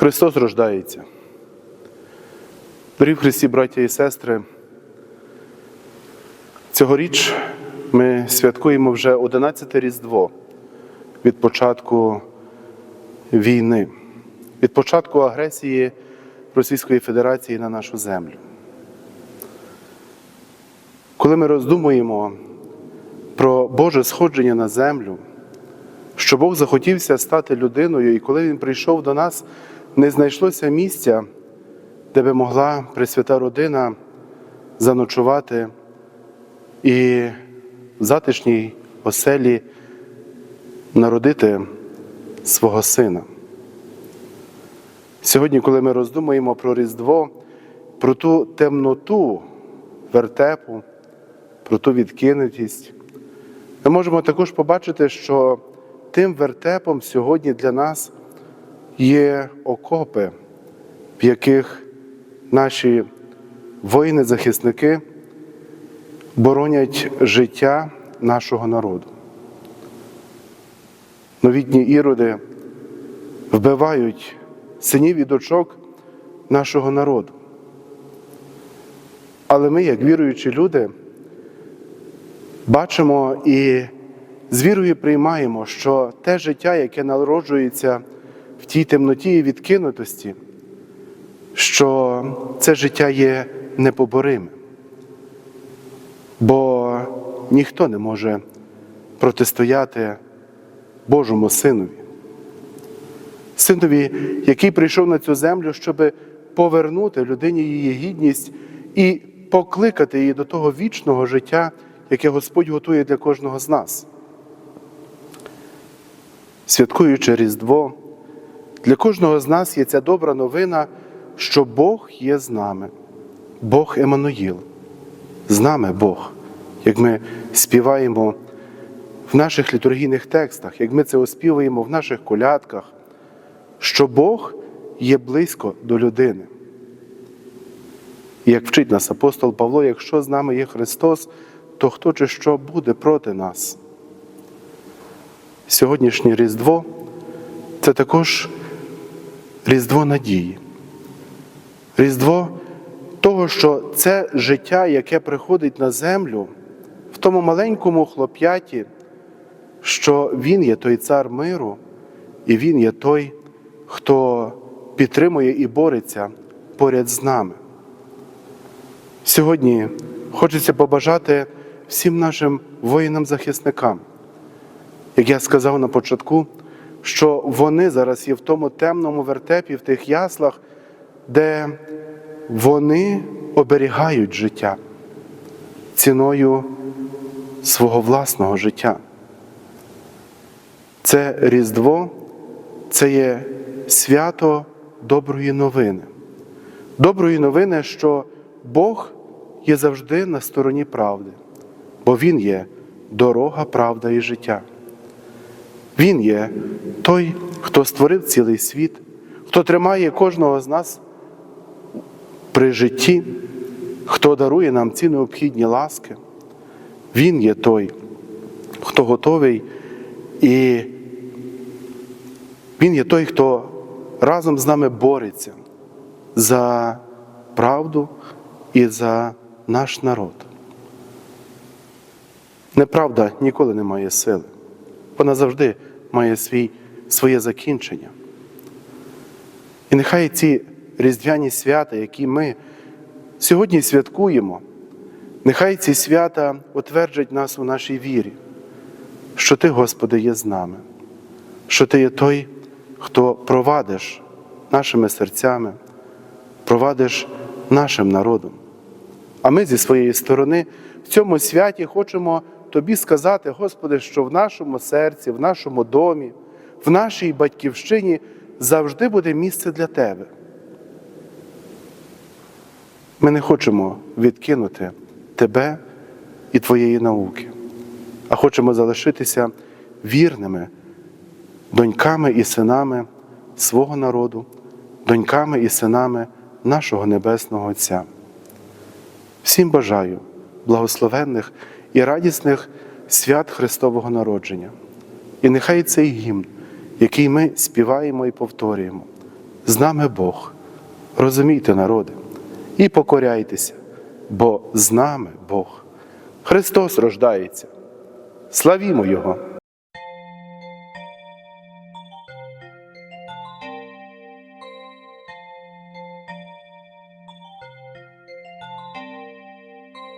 Христос рождається. Дорогі Христі, браття і сестри, цьогоріч ми святкуємо вже 11 Різдво від початку війни, від початку агресії Російської Федерації на нашу землю. Коли ми роздумуємо про Боже сходження на землю, що Бог захотівся стати людиною, і коли Він прийшов до нас, не знайшлося місця, де би могла Пресвята родина заночувати і в затишній оселі народити свого сина. Сьогодні, коли ми роздумуємо про Різдво, про ту темноту вертепу, про ту відкинутість, ми можемо також побачити, що тим вертепом сьогодні для нас є окопи, в яких наші воїни-захисники боронять життя нашого народу. Новітні іроди вбивають синів і дочок нашого народу. Але ми, як віруючі люди, бачимо і з вірою приймаємо, що те життя, яке народжується в тій темноті і відкинутості, що це життя є непобориме, бо ніхто не може протистояти Божому Синові. Синові, який прийшов на цю землю, щоб повернути людині її гідність і покликати її до того вічного життя, яке Господь готує для кожного з нас. Святкуючи Різдво, для кожного з нас є ця добра новина, що Бог є з нами, Бог Еммануїл, з нами Бог, як ми співаємо в наших літургійних текстах, як ми це оспівуємо в наших колядках, що Бог є близько до людини. І як вчить нас апостол Павло, якщо з нами є Христос, то хто чи що буде проти нас? Сьогоднішнє Різдво це також Різдво надії, Різдво того, що це життя, яке приходить на землю в тому маленькому хлоп'яті, що Він є той цар миру, і Він є той, хто підтримує і бореться поряд з нами. Сьогодні хочеться побажати всім нашим воїнам-захисникам, як я сказав на початку, що вони зараз є в тому темному вертепі, в тих яслах, де вони оберігають життя ціною свого власного життя. Це Різдво, це є свято доброї новини. Доброї новини, що Бог є завжди на стороні правди, бо Він є дорога, правда і життя. Він є той, хто створив цілий світ, хто тримає кожного з нас при житті, хто дарує нам ці необхідні ласки. Він є той, хто готовий, і Він є той, хто разом з нами бореться за правду і за наш народ. Неправда ніколи не має сили. Вона завжди має свій, своє закінчення. І нехай ці різдвяні свята, які ми сьогодні святкуємо, нехай ці свята утверджать нас у нашій вірі, що Ти, Господи, є з нами, що Ти є той, хто провадиш нашими серцями, провадиш нашим народом. А ми зі своєї сторони в цьому святі хочемо Тобі сказати, Господи, що в нашому серці, в нашому домі, в нашій батьківщині завжди буде місце для Тебе. Ми не хочемо відкинути Тебе і Твоєї науки, а хочемо залишитися вірними доньками і синами свого народу, доньками і синами нашого Небесного Отця. Всім бажаю благословенних і радісних свят Христового народження. І нехай цей гімн, який ми співаємо і повторюємо, з нами Бог. Розумійте, народи, і покоряйтеся, бо з нами Бог. Христос рождається. Славімо Його!